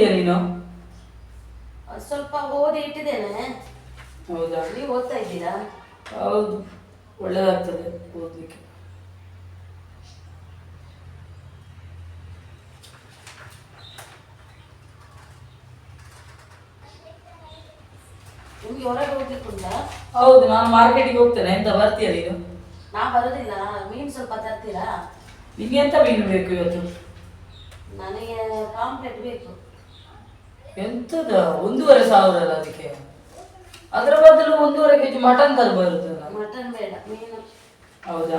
ಓದ್ತಿದ್ಯಾ ನೀನು? ಸ್ವಲ್ಪ ಓದಿ ಇಟ್ಟಿದ್ದೇನೆ. ಹೌದಾ? ನೀವು ಓದ್ತಾ ಇದ್ದೀರಾ? ಹೌದು. ಒಳ್ಳೇದಾಗ್ತದೆ ಓದ್ಲಿಕ್ಕೆ. ನಿಮ್ಗೆ ಹೊರಗೆ ಹೋಗ್ಲಿಕ್ಕೆ ಉಂಟಾ? ಹೌದು ನಾನು ಮಾರ್ಕೆಟಿಗೆ ಹೋಗ್ತೇನೆ. ಎಂತ ಬರ್ತೀಯ ನೀನು? ನಾ ಬರೋದಿಲ್ಲ. ಮೀನು ಸ್ವಲ್ಪ ತರ್ತೀರಾ? ನಿಂಗೆ ಎಂತ ಮೀನು ಬೇಕು ಇವತ್ತು? ನನಗೆ ಪಾಂಪ್ಲೆಟ್ ಬೇಕು. ಎಂತದ? ಒಂದೂವರೆ ಸಾವಿರ ಅಲ್ಲ ಅದಕ್ಕೆ? ಅದರ ಬದಲು ಒಂದೂವರೆ ಕೆಜಿ ಮಟನ್ ತರಬರುತ್ತಲ್ಲ ಮಟನ್ ಬೇಡ ಮೀನು. ಹೌದಾ?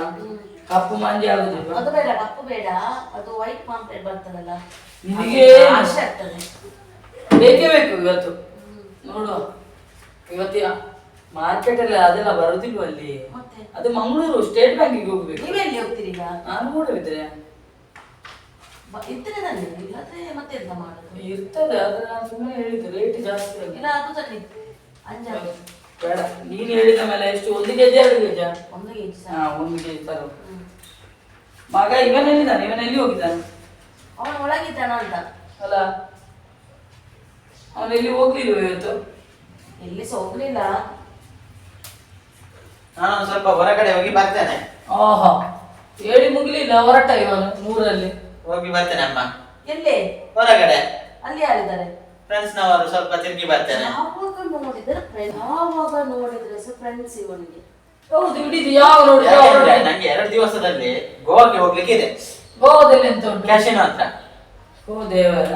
ಕಪ್ಪು ಮಂದಿ ಆಗುದಿಲ್ಲ ಅದು ಬೇಡ ಕಪ್ಪು ಬೇಡ. ಅದು ವೈಟ್ ಪಾಂಪ್ಲೆಟ್ ಬರ್ತದಲ್ಲ. ನಿಮಗೆ ಆಸೆ ಆಗ್ತದೆ. ಬೇಕೇ ಬೇಕು ಇವತ್ತು. ನೋಡುವ. ಇವತ್ತಿನ ಮಾರ್ಕೆಟ್ ಅಲ್ಲಿ ಅದೆಲ್ಲ ಬರುದಿಲ್ವ ಅಲ್ಲಿ? ಮತ್ತೆ? ಅದು ಮಂಗಳೂರು ಸ್ಟೇಟ್ ಬ್ಯಾಂಕಿಗೆ ಹೋಗ್ಬೇಕು. ನೀವೆಲ್ಲಿ ಹೋಗ್ತೀರಿ ನಾನು ಕೂಡ ಇದ್ರೆ ತನ್ನಿ ಇಲ್ಲದ್ರೆ ಮತ್ತೆ ಎಂತ ಮಾಡುದು? ಇರ್ತದೆ ಆದ್ರೆ ನಾನು ಸುಮ್ಮನೆ ಹೇಳಿದ್ದು ರೇಟ್ ಜಾಸ್ತಿ ಆಗಿದೆ ಇಲ್ಲ ಅದು ತನ್ನಿ ಅಂಜಾದು ಬೇಡ. ನೀನು ಹೇಳಿದ ಮೇಲೆ ಎಷ್ಟು ಒಂದು ಕೆಜಿ ಎರಡು ಕೆಜಿ? ಒಂದು ಕೆಜಿ ಹಾ ಒಂದು ಕೆಜಿ ತರೋ. ಮಗ ಇವನೆಲ್ಲಿದ್ದಾನೆ ಇವನೆಲ್ಲಿ ಹೋಗಿದ್ದಾನೆ. ಅವನು ಒಳಗಿದ್ದಾನ ಅಂತ. ಅಲ್ಲ ಎಲ್ಲಿ ಹೋಗ್ಲಿಲ್ಲ ಇವತ್ತು? ಎಲ್ಲಿ ಸಹ ಹೋಗ್ಲಿಲ್ಲ. ನಾನು ಸ್ವಲ್ಪ ಹೊರಗಡೆ ಹೋಗಿ ಬರ್ತೇನೆ. ಓಹೋ. ಹೇಳಿ ಮುಗಿಲಿಲ್ಲ ಹೊರಟ ಇವನು ಮೂರಲ್ಲಿ. ಹೋಗಿ ಬರ್ತೇನೆ ಅಮ್ಮ. ಎಲ್ಲಿ? ಹೊರಗಡೆ. ಅಲ್ಲಿ ಯಾರಿದ್ದಾರೆ? ಫ್ರೆಂಡ್ಸ್ ನವರು ಸ್ವಲ್ಪ ತಿರುಗಿ ಬರ್ತೇನೆ. ಯಾವಾಗ ನೋಡಿದ್ರೆ friend- ಯಾವಾಗ ನೋಡಿದ್ರೆ ಸಹ ಫ್ರೆಂಡ್ಸ್ ಇವನಿಗೆ ಹೌದು ಹಿಡಿದು ಯಾವ ನೋಡಿ ಯಾಕೆಂದ್ರೆ ನಂಗೆ ಎರಡು ದಿವಸದಲ್ಲಿ ಗೋವಾಗೆ ಹೋಗ್ಲಿಕ್ಕೆ ಇದೆ. ಗೋವಾದಲ್ಲಿ ಎಂತ ಉಂಟು? ಕ್ಯಾಶಿನ ಹತ್ರ. ಓ ದೇವರ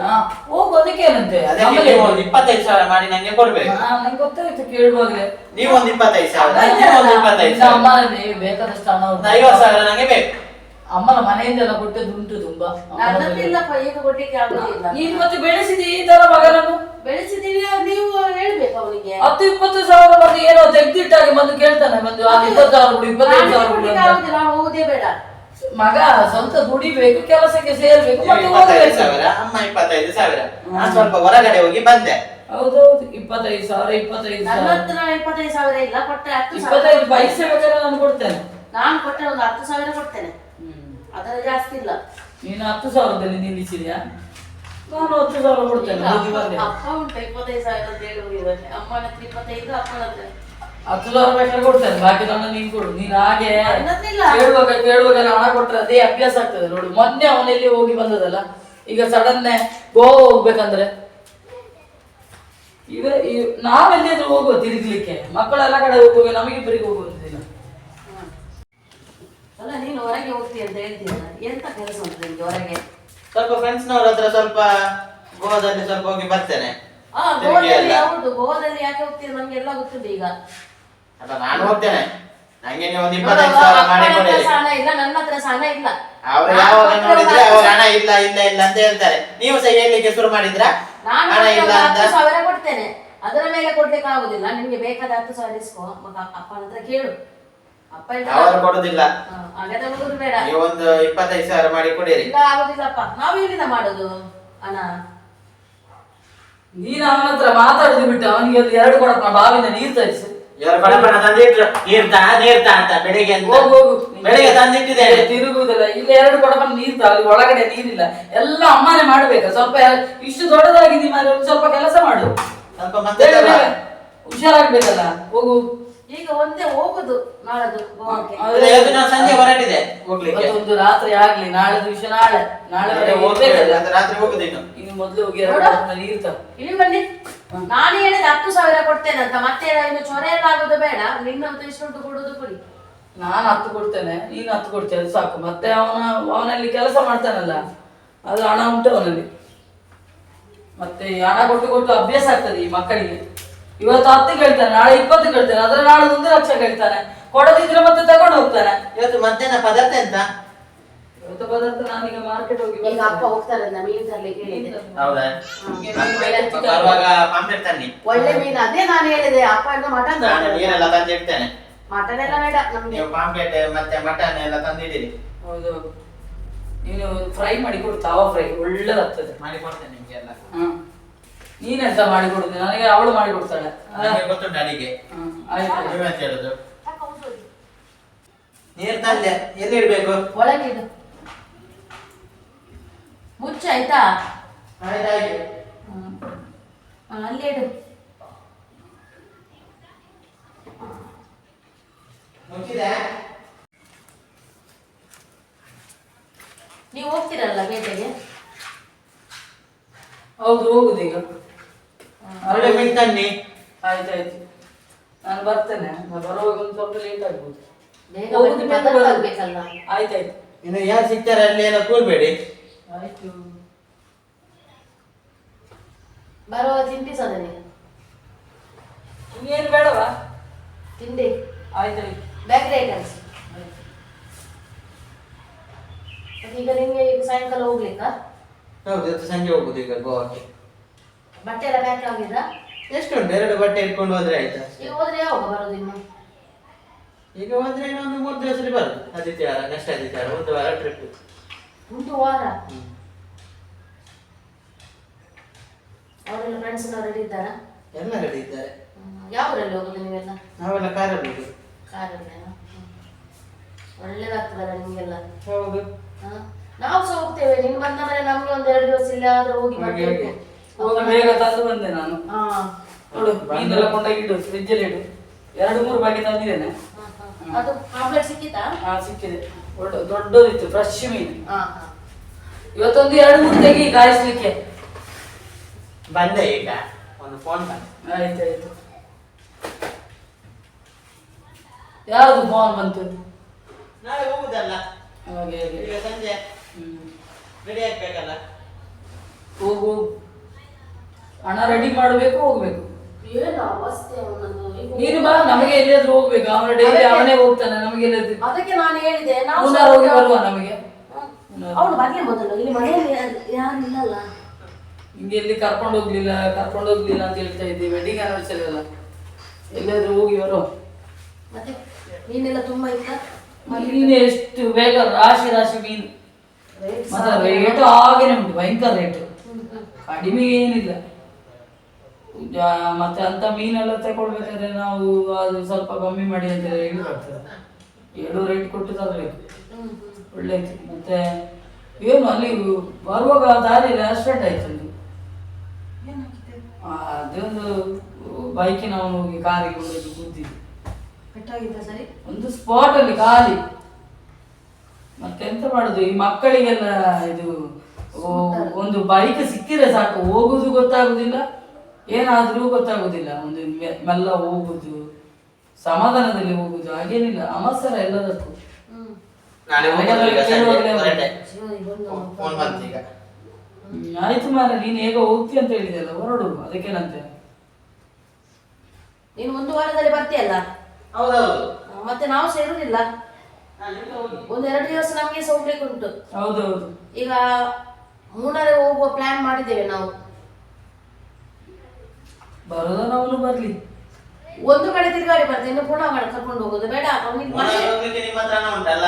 ಹೋಗೋದಕ್ಕೇನಂತೆ ಅದಕ್ಕೆ ನೀವು ಒಂದು ಇಪ್ಪತ್ತೈದು ಸಾವಿರ ಮಾಡಿ ನಂಗೆ ಕೊಡ್ಬೇಕು. ನಂಗೆ ಗೊತ್ತಾಯ್ತು ಕೇಳುವಾಗಲೇ. ನೀವು ಒಂದು ಇಪ್ಪತ್ತೈದು ಸಾವಿರ. ನೀವು ಒಂದು ಇಪ್ಪತ್ತೈದು ಸಾವಿರ. ಅಮ್ಮನಲ್ಲಿ ಬೇಕಾದಷ್ಟು ಹಣ ಒಂದು ಐವತ್ತು ಸಾವಿರ ನಂಗೆ ಬೇಕು. ಅಮ್ಮನ ಮನೆಯಿಂದೆಲ್ಲ ಕೊಟ್ಟದ್ದು ಉಂಟು ತುಂಬಾ. ಇಲ್ಲಪ್ಪ ಈಗ ಕೊಡ್ಲಿಕ್ಕೆ ಆಗುದಿಲ್ಲ. ನೀನು ಮತ್ತೆ ಬೆಳೆಸಿದಿ ಈ ತರ ಮಗನನ್ನು? ಬೆಳೆಸಿದೀವಿ ನೀವು ಹೇಳ್ಬೇಕು ಅವನಿಗೆ. ಹತ್ತು ಇಪ್ಪತ್ತು ಸಾವಿರ ಮತ್ತೆ ಏನೋ ತೆಗ್ದಿಟ್ಟಾಗಿ ಬಂದು ಕೇಳ್ತಾನೆ ಬಂದು ಇಪ್ಪತ್ತು ಸಾವಿರ ಕೊಡು ಇಪ್ಪತ್ತೈದು ಸಾವಿರ ಕೊಡು ಅಂತ. ಹೋಗುದೇ ಬೇಡ. ಮಗ ಸ್ವಂತ ದುಡಿಬೇಕು ಕೆಲಸಕ್ಕೆ ಸೇರ್ಬೇಕು ಮತ್ತೆ ಇಪ್ಪತ್ತೈದು ಹೋಗ್ಬೇಕು. ಸಾವಿರ ಅಮ್ಮ ಇಪ್ಪತ್ತೈದು ಸಾವಿರ. ನಾನು ಸ್ವಲ್ಪ ಹೊರಗಡೆ ಹೋಗಿ ಬಂದೆ. ಹೌದೌದು ಇಪ್ಪತ್ತೈದು ಸಾವಿರ ಇಪ್ಪತ್ತೈದು ನನ್ನ ಸಾವಿರ. ಹತ್ರ ಇಪ್ಪತ್ತೈದು ಸಾವಿರ ಇಲ್ಲ ಕೊಟ್ಟೆ ಹತ್ತು ಸಾವಿರ ಇಪ್ಪತ್ತೈದು ಪೈಸೆ ಬೇಕಾದ್ರೆ ನಾನು ಕೊಡ್ತೇನೆ. ನಾನು ಕೊಟ್ಟೆ ಒಂದು ಹತ್ತು ಸಾವಿರ ಕೊಡ್ತೇನೆ. ಅದರ ಜಾಸ್ತಿ ಇಲ್ಲ. ನೀನು ಹತ್ತು ಸಾವಿರದಲ್ಲಿ ನಿಲ್ಲಿಸಿದ್ಯಾ? ನಾನು ಹತ್ತು ಸಾವಿರ ಕೊಡ್ತೇನೆ ಹೋಗಿ ಬಂದೆ. ಅಪ್ಪ ಉಂಟು ಇಪ್ಪತ್ತೈದು ಸಾವಿರ ಅಂತ ಅಮ್ಮನ ಹತ್ರ ಇಪ್ಪತ್ತೈದು ಅಪ್ಪನ ಹತ್ರ ಹತ್ತು ಸಾವಿರ ಬೇಕಾದ್ರೆ ಕೊಡ್ತೇನೆ ಬಾಕಿ ನನ್ನ ನೀನು ಕೊಡು. ನೀನು ಹಾಗೆ. ಕೇಳುವಾಗ ಕೇಳುವಾಗ ಹಣ ಕೊಟ್ಟರೆ ಅದೇ ಅಭ್ಯಾಸ ಆಗ್ತದೆ ನೋಡು. ಮೊನ್ನೆ ಅವನಲ್ಲಿ ಹೋಗಿ ಬಂದದಲ್ಲ ಈಗ ಸಡನ್ನೇ ಗೋವಾ ಹೋಗ್ಬೇಕಂದ್ರೆ. ಇವ ನಾವೆಲ್ಲಿ ನಾವೆಲ್ಲಿಯಾದ್ರೂ ಹೋಗುವ ತಿರುಗ್ಲಿಕ್ಕೆ. ಮಕ್ಕಳೆಲ್ಲ ಕಡೆ ಹೋಗುವ ನಮಗಿಬ್ಬರಿಗೆ ಹೋಗುವ. ಹ್ಮ್. ಅಲ್ಲ ನೀನು ಹೊರಗೆ ಹೋಗ್ತೀಯ ಅಂತ ಹೇಳ್ತೀಯ ಎಂತ ಕೆಲಸ ಉಂಟು ನಿಮ್ಗೆ ಹೊರಗೆ? ಸ್ವಲ್ಪ ಫ್ರೆಂಡ್ಸ್ನವ್ರ ಹತ್ರ ಸ್ವಲ್ಪ ಗೋವಾದಲ್ಲಿ ಸ್ವಲ್ಪ ಹೋಗಿ ಬರ್ತೇನೆ. ಆ ಗೋವಾದಲ್ಲಿ ಎಲ್ಲ. ಹೌದು ಗೋವಾದಲ್ಲಿ ಯಾಕೆ ಹೋಗ್ತೀಯ? ನಮ್ಗೆ ಎಲ್ಲ ಗೊತ್ತುಂಟು ಈಗ. ಅಲ್ಲ ನಾನು ಹೋಗ್ತೇನೆ. ನಂಗೆ ನೀವು ಒಂದು ನೋಡು, ಇಪ್ಪತ್ತೈದು ಸಾವಿರ ಅಪ್ಪನ ಮಾಡಿ ಕೊಡಿ. ಸಹ ಹಣ ಇಲ್ಲ ನನ್ನ ಹತ್ರ ಹಣ ಇಲ್ಲ. ಅವ್ರು ನಾನು ಯಾವಾಗ ನೋಡಿದ್ರೆ ಹಣ ಇಲ್ಲ ಇಲ್ಲ ಇಲ್ಲ ಅಂತ ಹೇಳ್ತಾರೆ. ನೀವು ಸಹ ಹೇಳಲಿಕ್ಕೆ ಶುರು ಮಾಡಿದ್ರ? ನಾನು ಹಣ ಇಲ್ಲ ಒಂದು ಅಂತ? ಹತ್ತು ಸಾವಿರ ಕೊಡ್ತೇನೆ. ಅದರ ಮೇಲೆ ಕೊಡ್ಲಿಕ್ಕೆ ಆಗುದಿಲ್ಲ. ನಿಮ್ಗೆ ಬೇಕಾದ ಹತ್ತು ಸಾವಿರ ಇಸ್ಕೋ. ಮಗ ಅಪ್ಪನ ಹತ್ರ ಕೇಳು. ಅವರು ಕೊಡುದಿಲ್ಲ. ಹಾ, ಹಾಗಾದ್ರೆ ಹುಡುಗರು ಬೇಡ. ನೀವು ಒಂದು ಇಪ್ಪತ್ತೈದು ಸಾವಿರ ಮಾಡಿ ಕೊಡಿರಿ. ಇಲ್ಲ ಆಗುದಿಲ್ಲಪ್ಪ. ನಾವು ಎಲ್ಲಿಂದ ಮಾಡೋದು? ಅಣ್ಣ. ನೀನು ಅವನ ಹತ್ರ ಮಾತಾಡುದು ಬಿಟ್ಟು ಅವನಿಗೆ ಒಂದು ಎರಡು ಕೊಡಪ್ಪ ಬಾವಿನ ನೀರು ತರಿಸು. ಇವರು ಬಡಪಣ ತಂದಿಟ್ರು. ನೀರ್ತಾ ನೀರ್ತಾ ಅಂತ ಬೆಳಿಗ್ಗೆ ಅಂತ. ಹೋಗು ಹೋಗು. ಬೆಳಿಗ್ಗೆ ತಂದಿಟ್ಟಿದ್ದೇನೆ. ತಿರುಗುವುದಿಲ್ಲ. ಇಲ್ಲಿ ಎರಡು ಕೊಡಪ್ಪ ನೀರು ತಾ, ಅಲ್ಲಿ ಒಳಗಡೆ ನೀರಿಲ್ಲ. ಎಲ್ಲ ಅಮ್ಮನೇ ಮಾಡ್ಬೇಕು. ಸ್ವಲ್ಪ ಇಷ್ಟು ದೊಡ್ಡದಾಗಿದ್ದೀವಿ ಮಾತ್ರ ಸ್ವಲ್ಪ ಕೆಲಸ ಮಾಡು. ಸ್ವಲ್ಪ ಮತ್ತೆ ಹುಷಾರಾಗ್ಬೇಕಲ್ಲ. ಹೋಗು. ಈಗ ಒಂದೇ ಹೋಗುದು ನಾಳದು ಗೋವಾಕ್ಕೆ ಸಂಜೆ ಹೊರಟಿದೆ ಹೋಗ್ಲಿಕ್ಕೆ. ಒಂದು ರಾತ್ರಿ ಆಗ್ಲಿ ನಾಳೆ ದಿವಸ ನಾಳೆ ನಾಳೆ ರಾತ್ರಿ ಹೋಗುದು ಇನ್ನು. ಇನ್ನು ಮೊದಲು ಹೋಗಿ ಎರಡು ನೀರು ತಾ. ಇಲ್ಲಿ ಬನ್ನಿ. ನಾನು ಹೇಳಿದ ಹತ್ತು ಸಾವಿರ ಕೊಡ್ತೇನೆ ಅಂತ. ಮತ್ತೆ ಇನ್ನು ಚೊರೆ ಎಲ್ಲ ಆಗುದು ಬೇಡ. ನಿನ್ನ ಇಷ್ಟು ಕೊಡುದು ಕೊಡಿ. ನಾನು ಹತ್ತು ಕೊಡ್ತೇನೆ ನೀನು ಹತ್ತು ಕೊಡ್ತೇನೆ ಅದು ಸಾಕು. ಮತ್ತೆ ಅವನ ಅವನಲ್ಲಿ ಕೆಲಸ ಮಾಡ್ತಾನಲ್ಲ ಅದು ಹಣ ಉಂಟು ಅವನಲ್ಲಿ. ಮತ್ತೆ ಹಣ ಕೊಟ್ಟು ಕೊಟ್ಟು ಅಭ್ಯಾಸ ಆಗ್ತದೆ ಈ ಮಕ್ಕಳಿಗೆ. ಇವತ್ತು ಹತ್ತು ಕೇಳ್ತಾನೆ ನಾಳೆ ಇಪ್ಪತ್ತು ಕೇಳ್ತಾನೆ ಅದ್ರ ನಾಳೆ ಒಂದು ಲಕ್ಷ ಕೇಳ್ತಾನೆ. ಕೊಡದಿದ್ರೆ ಮತ್ತೆ ತಗೊಂಡು ಹೋಗ್ತಾನೆ. ಇವತ್ತು ಮಧ್ಯಾಹ್ನ ಪದಾರ್ಥ ಎಂತ? ಇವತ್ತು ಪದಾರ್ಥ ನಾನೀಗ ಮಾರ್ಕೆಟ್ ಹೋಗಿ ಈಗ ಅಪ್ಪ ಹೋಗ್ತಾರೆ ಅಂತ ಮೀನು ತರ್ಲಿಕ್ಕೆ ಹೇಳಿದೆ ಹೌದಾ ಬರುವಾಗ ಪಾಂಪ್ಲೆಟ್ ತನ್ನಿ. ಒಳ್ಳೆ ಮೀನು ಅದೇ ನಾನು ಹೇಳಿದೆ ಅಪ್ಪ ಎಲ್ಲ ಮಟನ್ ನಾನು ನೀರೆಲ್ಲ ತಂದಿಡ್ತೇನೆ. ಮಟನ್ ಎಲ್ಲ ಬೇಡ ನಮ್ಗೆ. ನೀವು ಪಾಂಪ್ಲೆಟ್ ಮತ್ತೆ ಮಟನ್ ಎಲ್ಲ ತಂದಿದ್ದೀರಿ. ಹೌದು ನೀನು ಫ್ರೈ ಮಾಡಿ ಕೊಡು ತಾವ ಫ್ರೈ ಒಳ್ಳೇದಾಗ್ತದೆ. ಮಾಡಿ ಕೊಡ್ತೇನೆ ನಿಮ್ಗೆ ಎಲ್ಲ. ಹ್ಮ್. ನೀನೆಂತ ಮಾಡಿ ಕೊಡುದು ನನಗೆ ಅವಳು ಮಾಡಿ ಕೊಡ್ತಾಳೆ ಆ, ನನಗೆ ಗೊತ್ತುಂಟು ಅಡಿಗೆ. ಹ್ಮ್, ಆಯ್ತು. ನೀವೆಂತ ಹೇಳುದು ನೀರ್ ತಂದೆ ಎಲ್ಲಿ ಇಡ್ಬೇಕು? ಒಳಗಿದು ಮುಚ್ಚ ಆಯ್ತಾ? ಆಯ್ತಾಯ್ತು ಹಾ, ಅಲ್ಲೇ ಇಡು. ಮುಚ್ಚಿದೆ? ನೀವು ಹೋಗ್ತೀರಲ್ಲ ಬೇಟೆಗೆ? ಹೌದು ಹೋಗುದು ಈಗ ಒಳ್ಳೆ ಮೀನ್ ತನ್ನಿ ಆಯ್ತಾಯ್ತು. ನಾನು ಬರ್ತೇನೆ. ನಾನು ಬರುವಾಗ ಒಂದು ಸ್ವಲ್ಪ ಲೇಟ್ ಆಗ್ಬೋದು. ಬೇಗ ಹೋಗುದು ಬಂದು ಬೇಗ ಪಕ್ಕಕ್ಕೆ ಬರುದು. ಆಗ್ಬೇಕಲ್ಲ ಆಯ್ತಾಯ್ತು. ಇನ್ನು ಯಾರು ಸಿಗ್ತಾರೆ ಅಲ್ಲಿ ಎಲ್ಲ ಕೂರ್ಬೇಡಿ. ಆಯ್ತು. ಬರುವಾಗ ತಿಂಡಿಸದ ನೀನು ಇನ್ನೇನು ಬೇಡವಾ? ತಿಂಡಿ? ಆಯ್ತಾಯ್ತು. ಬೇಕರಿ ಐಟಮ್ಸ್ ಈಗ ನಿಮ್ಗೆ ಈಗ ಸಾಯಂಕಾಲ ಹೋಗ್ಲಿಕ್ಕಾ? ಹೌದು ಇವತ್ತು ಸಂಜೆ ಹೋಗುದು ಈಗ ಗೋವಾಕ್ಕೆ. ಬಟ್ಟೆ ಎಲ್ಲ ಪ್ಯಾಕ್ ಆಗಿದ ಎಷ್ಟುಂಟು? ಎರಡು ಬಟ್ಟೆ ಇಟ್ಕೊಂಡು ಹೋದ್ರೆ ಆಯ್ತಾ? ಈಗ ಹೋದ್ರೆ ಯಾವಾಗ ಬರೋದು ಇನ್ನು? ಈಗ ಹೋದ್ರೆ ಇನ್ನೊಂದು ಮೂರು ದಿವಸದಲ್ಲಿ ಬರು ಆದಿತ್ಯವಾರ ನೆಕ್ಸ್ಟ್ ಆದಿತ್ಯವಾರ ಒಂದು ವಾರ ಟ್ರಿಪ್ ಒಂದು ವಾರ? ಅವರೆಲ್ಲ ಫ್ರೆಂಡ್ಸ್ ರೆಡಿ ಇದ್ದಾರಾ? ಎಲ್ಲ ರೆಡಿ ಇದ್ದಾರೆ. ಯಾವರಲ್ಲಿ ಹೋಗುದು ನೀವೆಲ್ಲ? ನಾವೆಲ್ಲ ಕಾರಲ್ಲಿ ಹೋಗುದು ಕಾರಲ್ಲೇನಾ ಒಳ್ಳೇದಾಗ್ತದಲ್ಲ ನಿಮ್ಗೆಲ್ಲ? ಹೌದು? ನಾವು ಸಹ ಹೋಗ್ತೇವೆ. ನೀನು ಬಂದ ಮೇಲೆ ನಮ್ಗೆ ಒಂದ್ ಎರಡು ದಿವಸ ಇಲ್ಲ ಆದ್ರೂ ಹೋಗಿ ಹೋಗಿ, ಬರ್ಬೇಕು. ಹೋಗಿ ಬೇಗ ತಂದು ಬಂದೆ ನಾನು. ಹಾ. ನೋಡು ಮೀನೆಲ್ಲ ಕೊಂಡೋಗಿ ಇಡು ಫ್ರಿಜ್ಜಲ್ಲಿ ಇಡು. ಎರಡು ಮೂರು ಬಾಕಿ ತಂದಿದ್ದೇನೆ. ಅದು ಪಾಂಪ್ಲೆಟ್ ಸಿಕ್ಕಿತಾ ಹಾ ಸಿಕ್ಕಿದೆ. ದೊಡ್ಡ ದೊಡ್ಡದಿತ್ತು ಫ್ರೆಶ್ ಮೀನು. ಹಾ ಹಾ. ಇವತ್ತೊಂದು ಎರಡು ಮೂರು ತೆಗಿ ಕಾಯಿಸ್ಲಿಕ್ಕೆ. ಬಂದೆ ಈಗ. ಒಂದು ಫೋನ್ ಬಂದೆ ಆಯ್ತು ಯಾವುದು ಫೋನ್ ಬಂತು? ನಾಳೆ ಹೋಗುದಲ್ಲ? ಹಾಗೆ ಹಾಗೆ. ಈಗ ಸಂಜೆ. ಹ್ಮ್. ರೆಡಿ ಆಗ್ಬೇಕಲ್ಲ? ಹೋಗು. ಹಣ ರೆಡಿ ಮಾಡಬೇಕು ಹೋಗ್ಬೇಕು. ಏನು ಅವಸ್ಥೆ ನೀನು ಬಾ ನಮಗೆ ಎಲ್ಲಿಯಾದ್ರೂ ಹೋಗ್ಬೇಕು. ಅವನ ಡೈಲಿ ಅವನೇ ಹೋಗ್ತಾನೆ ನಮಗೆ ಎಲ್ಲಿಯಾದ್ರೂ. ಅದಕ್ಕೆ ನಾನು ಹೇಳಿದೆ ನಾವು ಮುನ್ನಾರ್ ಹೋಗಿ ಬರುವ ನಮಗೆ. ಅವನು ಬರ್ಲಿ ಮೊದಲು ಇಲ್ಲಿ ಮನೆಯಲ್ಲಿ ಯಾರು ಇಲ್ಲಲ್ಲ? ಹಿಂಗೆ ಎಲ್ಲಿ ಕರ್ಕೊಂಡು ಹೋಗ್ಲಿಲ್ಲ ಕರ್ಕೊಂಡು ಹೋಗ್ಲಿಲ್ಲ ಅಂತ ಹೇಳ್ತಾ ಇದ್ದೀವಿ ವೆಡ್ಡಿಂಗ್ ಆನಿವರ್ಸರಿ ಅಲ್ಲ. ಎಲ್ಲಾದ್ರೂ ಹೋಗಿ ಬರೋ. ಮತ್ತೆ ನೀನೆಲ್ಲ ತುಂಬಾ ಇತ್ತ? ಮೀನು ಎಷ್ಟು ಬೇಗ ರಾಶಿ ರಾಶಿ ಮೀನು. ಮತ್ತೆ ರೇಟ್ ಹಾಗೇನೆ ಉಂಟು ಭಯಂಕರ ರೇಟ್ ಕಡಿಮೆ ಏನಿಲ್ಲ. ಮತ್ತೆ ಅಂತ ಮೀನೆಲ್ಲ ತಗೊಳ್ಬೇಕಾದ್ರೆ ನಾವು ಅದು ಸ್ವಲ್ಪ ಕಮ್ಮಿ ಮಾಡಿ ಅಂತ ಹೇಳಿ ಏಳು ರೇಟ್ ಕೊಟ್ಟು ತರಬೇಕು. ಒಳ್ಳೇದು. ಮತ್ತೆ ಏನು ಅಲ್ಲಿ ಬರುವಾಗ ದಾರಿಯಲ್ಲಿ ಆಕ್ಸಿಡೆಂಟ್ ಆಯ್ತು ಅಲ್ಲಿ. ಅದೊಂದು ಬೈಕಿನ ಅವನು ಹೋಗಿ ಕಾರಿಗೆ ಹೋಗಿ ಕೂತಿದ್ದು ಸರಿ? ಒಂದು ಸ್ಪಾಟ್ ಅಲ್ಲಿ ಖಾಲಿ. ಮತ್ತೆಂತ ಮಾಡುದು? ಈ ಮಕ್ಕಳಿಗೆಲ್ಲ ಇದು ಒಂದು ಬೈಕ್ ಸಿಕ್ಕಿದ್ರೆ ಸಾಕು. ಹೋಗುದು ಗೊತ್ತಾಗುದಿಲ್ಲ. ಏನಾದ್ರೂ ಗೊತ್ತಾಗುದಿಲ್ಲ. ಒಂದು ಮೆಲ್ಲ ಹೋಗುದು ಸಮಾಧಾನದಲ್ಲಿ ಹೋಗುದು ಹಾಗೇನಿಲ್ಲ. ಅಮಸರ ಎಲ್ಲದಕ್ಕೂ. ಹ್ಮ್. ನಾಳೆ ಈಗ ಸಂಜೆ. ಹೊರಟೆ ಫೋನ್ ಬಂತು ಈಗ. ಹ್ಮ್, ಆಯ್ತು ಮಾರ ನೀನ್ ಹೇಗ ಹೋಗ್ತಿ ಅಂತ ಹೇಳಿದೆಲ್ಲ ಹೊರಡು ಅದಕ್ಕೇನಂತೆ? ನೀನು ಒಂದು ವಾರದಲ್ಲಿ ಬರ್ತೀಯಲ್ಲ? ಹೌದೌದು. ಆ, ಮತ್ತೆ ನಾವು ಸೇರುದಿಲ್ಲ. ಒಂದೆರಡು ಒಂದು ಎರಡು ದಿವಸ ನಮಗೆ ಸಹ ಹೋಗ್ಲಿಕ್ಕುಂಟು ಹೌದೌದು. ಈಗ ಮೂರರೆ ಹೋಗುವ ಪ್ಲಾನ್ ಮಾಡಿದ್ದೇವೆ ನಾವು. ಬರೋದನ್ನ ಅವನು ಬರ್ಲಿ. ಒಂದು ಕಡೆ ತಿರುಗಾಡಿ ಬರ್ತೀನಿ ಇನ್ನು ಪುನಃ ಮಾಡಿ ಕರ್ಕೊಂಡು ಹೋಗೋದು ಬೇಡ ಅವನಿಗೆ ಮೂನಾರ್ ಮನೆ ಹೋಗ್ಲಿಕ್ಕೆ ನಿಮ್ಮ ಹತ್ರನ ಉಂಟಲ್ಲ?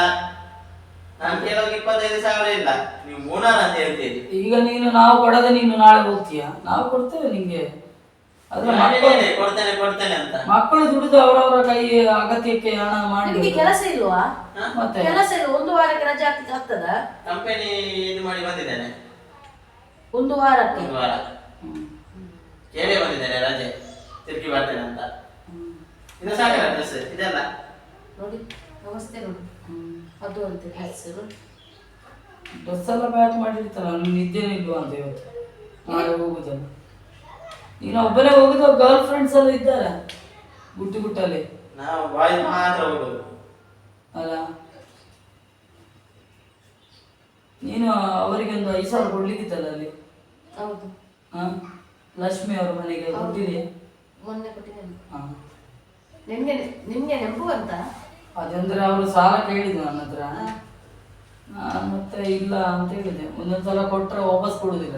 ನಾನು ಕೇಳುವಾಗ ಇಪ್ಪತ್ತೈದು ಸಾವಿರ ಇಲ್ಲ. ನೀವು ಮೂನಾರ್ ಅಂತ ಹೇಳ್ತೀರಿ. ಈಗ ನೀನು ನಾವು ಕೊಡದೆ ನೀನು ನಾಳೆ ಹೋಗ್ತೀಯ? ನಾವು ಕೊಡ್ತೇವೆ ನಿಂಗೆ. ಆದ್ರೆ ಮಕ್ಕಳು ಕೊಡ್ತೇನೆ ಕೊಡ್ತೇನೆ ಅಂತ. ಮಕ್ಕಳು ದುಡಿದು ಅವರವರ ಕೈ ಅಗತ್ಯಕ್ಕೆ ಹಣ ನಿಮಗೆ ಮಾಡಿ ಕೆಲಸ ಇಲ್ವಾ? ಮತ್ತೆ? ಕೆಲಸ ಇಲ್ಲ ಒಂದು ವಾರಕ್ಕೆ ರಜೆ ಆಗ್ತದೆ ಆಗ್ತದ? ಕಂಪನಿ ಇದು ಮಾಡಿ ಬಂದಿದ್ದೇನೆ. ಒಂದು ವಾರಕ್ಕೆ? ಒಂದು ವಾರ. ಹ್ಮ್. ತಿರುಗಿ ಬರ್ತೇನೆ ಅಂತ? ಇದು ಸಾಕಲ್ಲ ಡ್ರೆಸ್ ಇದೆಲ್ಲ? ನೋಡಿ ವ್ಯವಸ್ಥೆ ನೋಡಿ. ಹ್ಮ್. ಅದು ಅಂತ ಡ್ರೆಸ್ ನೋಡಿ ಡ್ರೆಸ್ ಎಲ್ಲ ಪ್ಯಾಕ್ ಮಾಡಿರ್ತಾರ ನಿದ್ದೆ ನಿದ್ದೆನೇ ಇಲ್ವಾ ಅಂತ ಇವತ್ತು? ನಾಳೆ ಹೋಗುದಲ್ಲ. ನೀನು ಒಬ್ಬರೇ ಹೋಗುದು ಗರ್ಲ್ ಫ್ರೆಂಡ್ಸ್ ಎಲ್ಲ ಇದ್ದಾರ? ಗುಟ್ಟು ಗುಟ್ಟಲ್ಲಿ? ನಾವು ಬಾಯ್ ಮಾತ್ರ ಹೋಗೋದು. ಅಲ್ಲ. ನೀನು ಅವರಿಗೆ ಒಂದು ಐದು ಸಾವಿರ ಕೊಡ್ಲಿಕ್ಕಿತ್ತಲ್ಲ ಅಲ್ಲಿ? ಹೌದು. ಹಾ? ಲಕ್ಷ್ಮಿ ಅವ್ರ ಮನೆಗೆ ಕೊಟ್ಟಿದೆಯಾ ಮೊನ್ನೆ ಕೊಟ್ಟಿದ್ದೇನೆ ನಿಮಗೆ ನಿಮ್ಗೆ ನಿಮ್ಗೆ ನೆಂಪು ಅಂತ? ಅದಂದ್ರೆ ಅವರು ಸಾಲ ಕೇಳಿದ್ರು ನನ್ನ ಹತ್ರ. ನಾನು ಮತ್ತೆ ಇಲ್ಲ ಅಂತ ಹೇಳಿದೆ. ಒಂದೊಂದ್ಸಲ ಕೊಟ್ರೆ ವಾಪಸ್ ಕೊಡುದಿಲ್ಲ.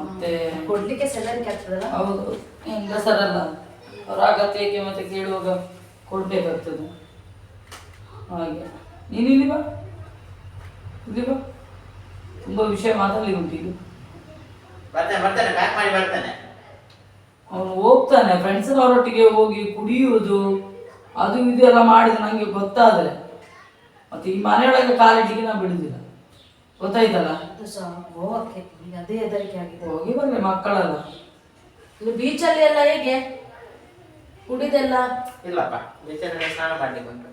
ಮತ್ತೆ ಕೊಡ್ಲಿಕ್ಕೆ ಸೆಲ್ಲರಿಕೆ ಆಗ್ತದಲ್ಲ ಹೌದು. ಹೆಂಗಸರಲ್ಲ ಅವ್ರ ಅಗತ್ಯಕ್ಕೆ ಮತ್ತೆ ಕೇಳುವಾಗ ಕೊಡ್ಬೇಕಾಗ್ತದೆ. ಹಾಗೆ. ನೀನು ಇಲ್ಲಿ ಬಾ. ಇಲ್ಲಿ ಬಾ. ತುಂಬ ವಿಷಯ ಮಾತಾಡ್ಲಿ ಉಂಟು ಇದು ಬರ್ತೇನೆ ಬರ್ತೇನೆ. ಪ್ಯಾಕ್ ಮಾಡಿ ಬರ್ತೇನೆ. ಅವನು ಹೋಗ್ತಾನೆ ಫ್ರೆಂಡ್ಸ್ನವರೊಟ್ಟಿಗೆ ಹೋಗಿ ಕುಡಿಯುವುದು ಅದು ಇದು ಎಲ್ಲ ಮಾಡಿದ್ರೆ ನನಗೆ ಗೊತ್ತಾದರೆ. ಮತ್ತೆ ಈ ಮನೆಯೊಳಗೆ ಕಾಲಿಟ್ಟಿಗೆ ನಾನು ಬಿಡುದಿಲ್ಲ. ಗೊತ್ತಾಯ್ತಲ್ಲ? ಅದು ಹೆದರಿಕೆ ಆಗಿದೆ. ಹೋಗಿ ಬರ್ಲಿ ಮಕ್ಕಳಲ್ಲ. ಇಲ್ಲಿ ಬೀಚಲ್ಲಿ ಎಲ್ಲ ಹೇಗೆ? ಕುಡಿದೆಲ್ಲ? ಇಲ್ಲಪ್ಪ ಬೀಚಲ್ಲಿ ಸ್ನಾನ ಮಾಡ್ಲಿಕ್ಕೆ ಉಂಟು.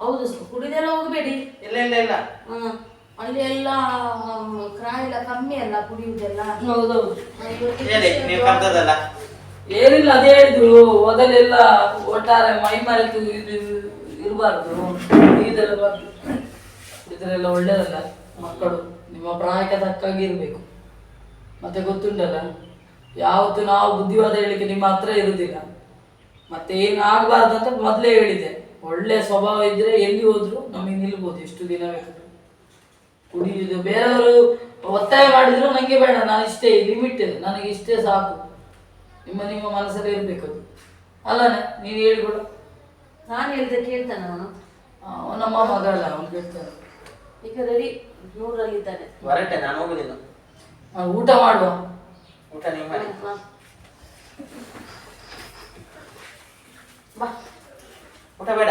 ಹೌದು ಕುಡಿದೆಲ್ಲ ಹೋಗಬೇಡಿ. ಇಲ್ಲ ಇಲ್ಲ ಇಲ್ಲ. ಹ್ಮ್ ಅಲ್ಲಿ ಎಲ್ಲ ಕ್ರಾಯಿಲ್ಲ ಕಮ್ಮಿ ಅಲ್ಲ ಕುಡಿಯುವುದೆಲ್ಲ ಹೌದೌದು. ಏನಿಲ್ಲ, ಅದೇ ಹೇಳಿದ್ರು. ಮೊದಲೆಲ್ಲ ಒಟ್ಟಾರೆ ಮೈ ಮರೆತು ಇರಬಾರ್ದು. ಇದೆಲ್ಲ ಇದರೆಲ್ಲ ಒಳ್ಳೇದಲ್ಲ ಮಕ್ಕಳು. ನಿಮ್ಮ ಪ್ರಾಯಕ್ಕೆ ತಕ್ಕಾಗಿ ಇರಬೇಕು. ಮತ್ತೆ ಗೊತ್ತುಂಟಲ್ಲ, ಯಾವತ್ತು ನಾವು ಬುದ್ಧಿವಾದ ಹೇಳಿಕೆ ನಿಮ್ಮ ಹತ್ರ ಇರುವುದಿಲ್ಲ ಮತ್ತೆ ಏನು ಆಗಬಾರ್ದು ಅಂತ ಮೊದಲೇ ಹೇಳಿದೆ ಒಳ್ಳೆ ಸ್ವಭಾವ ಇದ್ರೆ ಎಲ್ಲಿ ಹೋದ್ರು ನಮಗೆ ನಿಲ್ಬೋದು. ಎಷ್ಟು ದಿನ ಬೇಕಾದ್ರೂ. ಕುಡಿಯುವುದು, ಬೇರೆಯವರು ಒತ್ತಾಯ ಮಾಡಿದ್ರು ನನಗೆ ಬೇಡ. ನಾನು ಇಷ್ಟೇ, ಲಿಮಿಟ್. ನನಗೆ ಇಷ್ಟೇ ಸಾಕು. ನಿಮ್ಮ ನಿಮ್ಮ ಮನಸ್ಸಲ್ಲಿ ಇರಬೇಕು ಅದು. ಅಲ್ಲನೆ ನೀನು ಹೇಳಿಕೊಡು ನಾನು ಹೇಳಿದೆ ಕೇಳ್ತಾನೆ ಅವನು. ಅವನಮ್ಮ ಮಗ ಅಲ್ಲ ಅವನು ಕೇಳ್ತಾನೆ. ಈಗ ರೆಡಿ ನೂರಲ್ಲಿದ್ದಾನೆ ಹೊರಟೆ ನಾನು ಹೋಗುದಿಲ್ಲ. ಆ, ಊಟ ಮಾಡುವ. ಊಟ ನೀವು ಮಾಡಿ. ಹಾ. ಬಾ. ಊಟ ಬೇಡ.